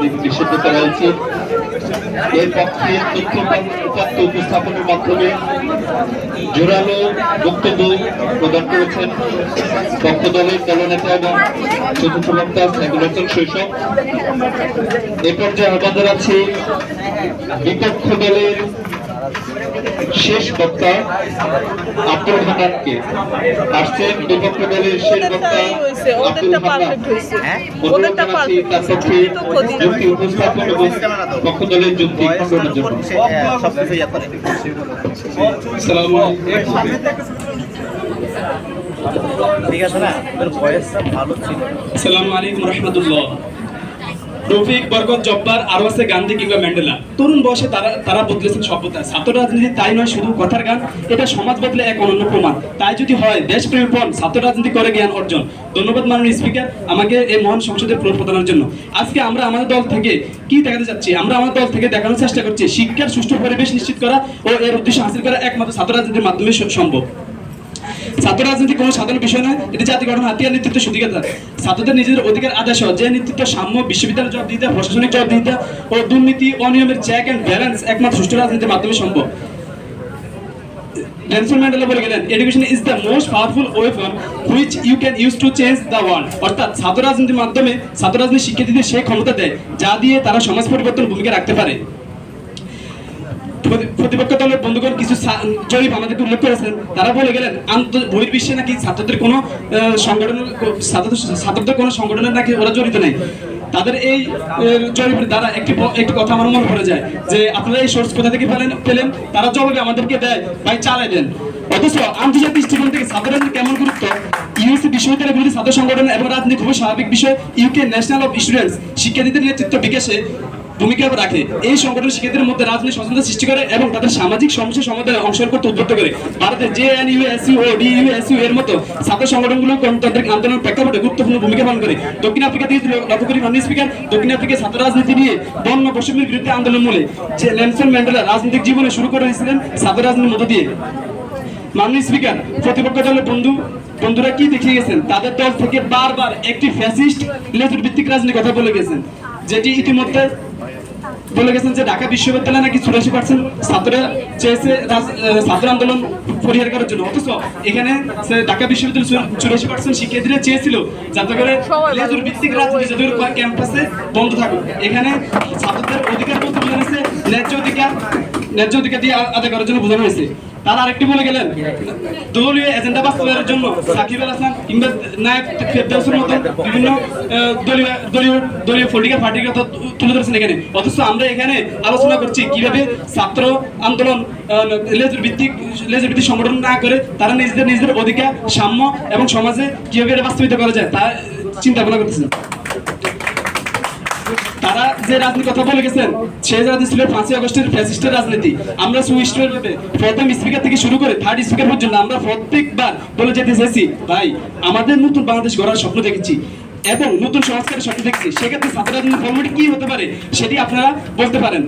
রাজনীতি নিষিদ্ধ করা উচিত এর পক্ষে তথ্য উপস্থাপনের মাধ্যমে জোরালো বক্তব্য প্রদান করেছেন পক্ষ দলের দলনেতা এবং চতুর্থ বক্তা সাইকুল হাসান শৈশব। এ পর্যায়ে আমাদের জানাচ্ছি বিপক্ষ দলের শেষ বক্তা আব্দুল হান্নানকে আসছেন বিপক্ষ দলের শেষ বক্তা আব্দুল হান্নান অনুরোধ জানাচ্ছি তার পক্ষে যুক্তি উপস্থাপন এবং পক্ষ দলের যুক্তি খণ্ডনের জন্য। আসসালামু ঠিক আছে না? তোর ভয়েসটা ভালো ছিল। আসসালামু আলাইকুম রহমতুল্লাহ। রফিক, বরকত, জব্বার আরও আছে গান্ধী কিংবা ম্যান্ডেলা। তরুণ বয়সে তারা তারা বদলেছেন সভ্যতা ছাত্র রাজনীতি তাই নয়, শুধু কথার গান। এটা সমাজ বদলে এক অনন্য প্রমাণ। তাই যদি হয় দেশপ্রেমের পণ, ছাত্র রাজনীতি করে জ্ঞান অর্জন। ধন্যবাদ, মাননীয় স্পিকার, আমাকে এই মহান সংসদে প্রদানের জন্য। আজকে আমরা আমাদের দল থেকে কি দেখাতে যাচ্ছি? আমরা আমাদের দল থেকে দেখানোর চেষ্টা করছি শিক্ষার সুষ্ঠু পরিবেশ নিশ্চিত করা ও এর উদ্দেশ্য হাসিল করা একমাত্র ছাত্র রাজনীতির মাধ্যমে সম্ভব। ছাত্র রাজনীতি কোনো সাধারণ বিষয় নয়, এটি জাতি গঠন, হাতিয়ার, নেতৃত্ব সুধিকার ছাত্রদের নিজেদের অধিকার সহ যে নেতৃত্ব, সাম্য বিশ্ববিদ্যালয় জবাবদিহিতা প্রশাসনিক জবাবদিহিতা ও দুর্নীতি অনিয়মের চেক অ্যান্ড ব্যালেন্স একমাত্র সুষ্ঠু রাজনীতির মাধ্যমে সম্ভব। নেলসন ম্যান্ডেলা বলে গেলেন education is the most powerful weapon which you can use to change the world অর্থাৎ ছাত্র রাজনীতির মাধ্যমে ছাত্র রাজনীতি শিক্ষার্থীদের সেই ক্ষমতা দেয়, যা দিয়ে তারা সমাজ পরিবর্তন ভূমিকা রাখতে পারে। প্রতিপক্ষ দলের বন্ধুগণ কিছু জরিপ আমাদেরকে উল্লেখ করেছেন। তারা বলে গেলেন আন্ত বহির্বিশ্বে নাকি ছাত্রদের কোনো সংগঠন ছাত্রদের ছাত্রদের কোনো সংগঠনের নাকি ওরা জড়িত নেই। তাদের এই জরিপের দ্বারা একটি একটি কথা আমার মনে পড়ে যায় যে, আপনারা এই সোর্স কোথা থেকে পেলেন পেলেন? তারা জবাবে আমাদেরকে দেয়, ভাই চালাই দেন। অথচ আন্তর্জাতিক দৃষ্টিকোণ থেকে ছাত্র রাজনীতি কেমন গুরুত্ব? ইউএসসি বিশ্ববিদ্যালয়গুলি ছাত্র সংগঠন এবং রাজনীতি খুবই স্বাভাবিক বিষয়। ইউকে ন্যাশনাল অফ স্টুডেন্টস শিক্ষার্থীদের নেতৃত্ব বিকাশে ভূমিকা রাখে। এই সংগঠন শিক্ষার্থীদের মধ্যে রাজনৈতিক সচেতনতা সৃষ্টি করে এবং তাদের সামাজিক সমস্যা সমাধানে অংশগ্রহণ করতে উদ্বুদ্ধ করে। ভারতে J N U S U D U S U এর মতো ছাত্র সংগঠনগুলো গণতান্ত্রিক আন্দোলনের প্রেক্ষাপটে গুরুত্বপূর্ণ ভূমিকা পালন করে। দক্ষিণ আফ্রিকা থেকে লক্ষ্য করি মাননীয় স্পিকার দক্ষিণ আফ্রিকায় ছাত্র রাজনীতি নিয়ে বর্ণ বৈষম্যের বিরুদ্ধে আন্দোলন মূলে। যে নেলসন ম্যান্ডেলা রাজনৈতিক জীবনে শুরু করেছিলেন ছাত্র রাজনীতির মধ্য দিয়ে। মাননীয় স্পিকার প্রতিপক্ষ দলের বন্ধু, বন্ধুরা কি দেখিয়ে গেছেন? তাদের দল থেকে বারবার একটি ফ্যাসিস্ট লেজুর ভিত্তিক রাজনীতির কথা বলে গেছেন, যেটি ইতিমধ্যে বলে গেছেন যে ঢাকা বিশ্ববিদ্যালয়ে নাকি চুরাশি পার্সেন্ট ছাত্ররা চেয়েছে ছাত্র আন্দোলন পরিহার করার জন্য। অথচ এখানে ঢাকা বিশ্ববিদ্যালয় চুরাশি পার্সেন্ট শিক্ষার্থীরা চেয়েছিল যাতে করে লেজুর ভিত্তিক রাজনীতি যাতে করে ক্যাম্পাসে বন্ধ থাকুক। এখানে ছাত্রদের অধিকার বলতে বোঝানো হয়েছে ন্যায্য অধিকার ন্যায্য অধিকার দিয়ে আদায় করার জন্য বোঝানো হয়েছে। তারা আরেকটি বলে গেলেন, দলীয় এজেন্ডা জন্য সাকিব আল হাসান কিংবা নায়ক ফেরদাউসের মতো বিভিন্ন দলীয় দলীয় দলীয় তুলে ধরেছেন এখানে। অথচ আমরা এখানে আলোচনা করছি কীভাবে ছাত্র আন্দোলন লেজুর ভিত্তিক লেজুর ভিত্তিক সংগঠন না করে তারা নিজেদের নিজেদের অধিকার, সাম্য এবং সমাজে কীভাবে এটা বাস্তবিত করা যায় তা চিন্তা ভাবনা করতেছেন। তারা যে রাজনীতির কথা বলে গেছেন সেই রাজনীতি ছিল পাঁচই আগস্টের ফ্যাসিস্টের রাজনীতি। আমরা সুইস্টের প্রথম স্পিকার থেকে শুরু করে থার্ড স্পিকার পর্যন্ত আমরা প্রত্যেকবার বলে যেতে চাইছি ভাই, আমাদের নতুন বাংলাদেশ গড়ার স্বপ্ন দেখেছি এবং নতুন সংস্কারের স্বপ্ন দেখছি। সেক্ষেত্রে ছাত্র রাজনীতির ফর্মেটে কি হতে পারে সেটি আপনারা বলতে পারেন।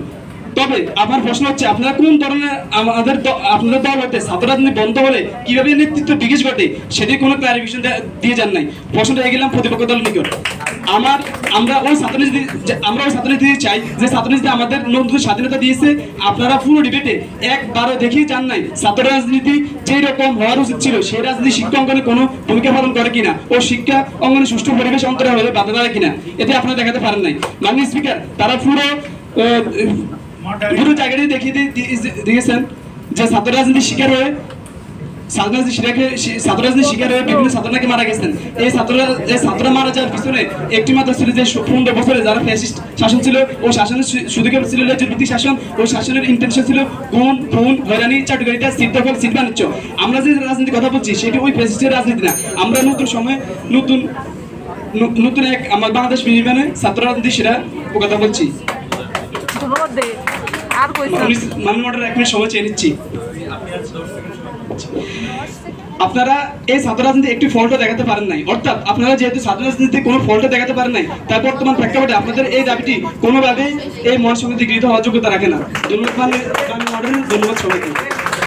তবে আমার প্রশ্ন হচ্ছে, আপনারা কোন ধরনের আমাদের আপনাদের দল হতে ছাত্র রাজনীতি বন্ধ হলে কীভাবে নেতৃত্ব বিকাশ ঘটে সেটি কোনো ক্লারিফিকেশন দিয়ে যান নাই। প্রশ্নটা গেলাম প্রতিপক্ষ দল নিকট। আমার আমরা ওই ছাত্রনীতি আমরা ওই ছাত্রনীতি চাই যে ছাত্রনীতি আমাদের নতুন স্বাধীনতা দিয়েছে। আপনারা পুরো ডিবেটে একবারও দেখিয়ে চান নাই। ছাত্র রাজনীতি যেই রকম হওয়ার উচিত ছিল সেই রাজনীতি শিক্ষা অঙ্গনে কোনো ভূমিকা পালন করে কিনা ও শিক্ষা অঙ্গনে সুষ্ঠু পরিবেশ অন্তরে হলে বাধা দেয় কিনা এটি আপনারা দেখাতে পারেন নাই। মাননীয় স্পিকার তারা পুরো পুরো জায়গাটি দেখিয়ে দিয়ে- দিয়ে- দিয়েছেন যে ছাত্র রাজনীতি শিকার হয়ে শিকার বিভিন্ন ছাত্র নাকি মারা গেছেন। এই ছাত্ররা এই ছাত্ররা মারা যাওয়ার পিছনে একটি মাত্র ছিল যে পনেরো বছরে যারা ফ্যাসিস্ট শাসন ছিল ও শাসনের শুধু কেবল ছিল লেজুরভিত্তিক শাসন ও শাসনের ইন্টেনশন ছিল গুণ হয়রানি চাটুকারিতা সিট দখল সিট বাণিজ্য আমরা যে রাজনীতির কথা বলছি সেটি ওই ফ্যাসিস্টের রাজনীতি না। আমরা নতুন সময় নতুন নতুন এক আমার বাংলাদেশ বিনির্মাণে ছাত্র রাজনীতি সেটা ও কথা বলছি। ধন্যবাদ দে। আর কইছেন মাননীয় এক মিনিট সময় চেয়ে নিচ্ছি। আপনারা এই ছাত্র রাজনীতি একটি ফল্ট দেখাতে পারেন নাই। অর্থাৎ আপনারা যেহেতু ছাত্র রাজনীতি কোনো ফল্ট দেখাতে পারেন নাই তাই বর্তমান প্রেক্ষাপটে আপনাদের এই দাবিটি কোনোভাবেই এই মহাসমিতি গৃহীত হওয়ার যোগ্যতা রাখে না। ধন্যবাদ ধন্যবাদ সবাইকে।